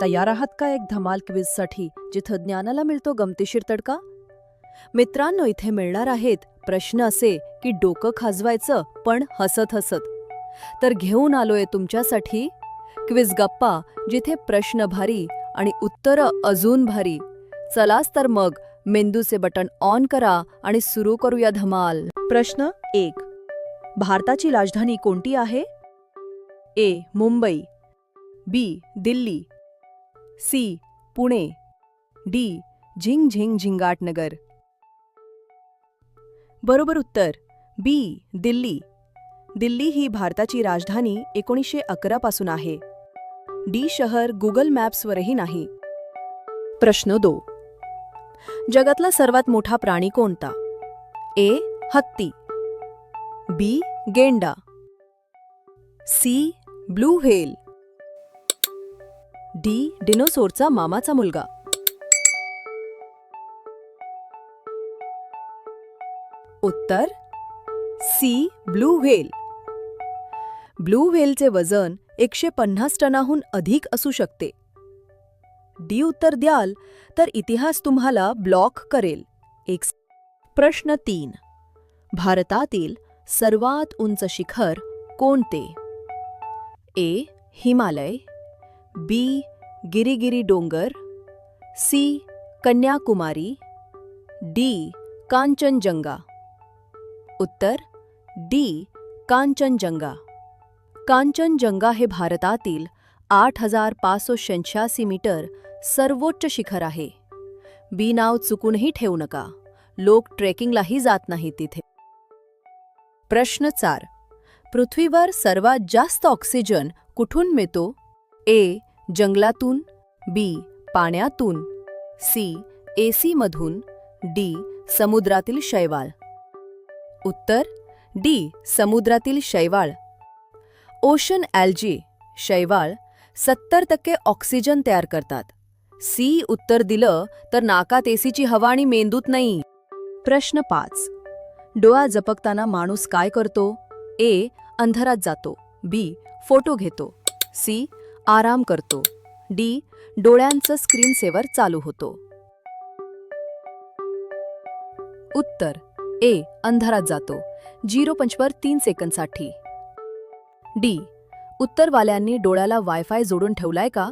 तयार आहात का एक धमाल क्विजसाठी जिथं ज्ञानाला मिळतो गमतीशीर तडका? मित्रांनो इथे मिळणार आहेत प्रश्न असे की डोकं खाजवायचं पण हसत हसत. तर घेऊन आलोय तुमच्यासाठी क्विज गप्पा जिथे प्रश्न भारी आणि उत्तरं अजून भारी. चलाच तर मग मेंदूचे बटन ऑन करा आणि सुरू करूया धमाल. प्रश्न एक. भारताची राजधानी कोणती आहे? A Mumbai. B Delhi. C Pune. D झिंग झिंग झिंगाटनगर. बरोबर उत्तर बी दिल्ली. दिल्ली ही भारताची राजधानी एकोणीसशे अकरा पासून आहे. डी शहर गुगल मॅप्सवरही नाही. प्रश्न दो. जगातला सर्वात मोठा प्राणी कोणता? ए हत्ती. बी गेंडा. C blue whale. डी डिनोसोरचा मामाचा मुलगा. उत्तर सी ब्लू व्हेल. ब्लू व्हेलचे वजन एकशे पन्नास टनाहून अधिक असू शकते. डी उत्तर द्याल तर इतिहास तुम्हाला ब्लॉक करेल. एक प्रश्न तीन. भारतातील सर्वात उंच शिखर कोणते? ए हिमालय बी गिरिगिरी डोंगर सी. कन्याकुमारी डी. कांचनजंगा. उत्तर डी. कांचनजंगा. कांचनजंगा हे भारतातील आठ हजार पाचशे मीटर सर्वोच्च शिखर आहे. बी नाव चुकूनही ठेवू नका. लोक ट्रेकिंगलाही जात नाहीत तिथे प्रश्न चार. पृथ्वीवर सर्वात जास्त ऑक्सिजन कुठून मिळतो? ए. जंगलातून बी पाण्यातून सी एसी मधून डी समुद्रातील शैवाळ उत्तर डी समुद्रातील शैवाळ ओशन ॲल्जी शैवाळ सत्तर टक्के ऑक्सिजन तयार करतात. सी उत्तर दिलं तर नाकात एसीची हवा आणि मेंदूत नाही. प्रश्न पाच. डोळा जपकताना माणूस काय करतो? ए. अंधारात जातो. बी. फोटो घेतो. सी. आराम करतो. डी. डोळ्यांचं स्क्रीनसेवर चालू होतो. उत्तर. ए. अंधारात जातो. झिरो पंचवर तीन सेकंदसाठी. डी. उत्तरवाल्यांनी डोळ्याला वायफाय जोडून ठेवलाय का?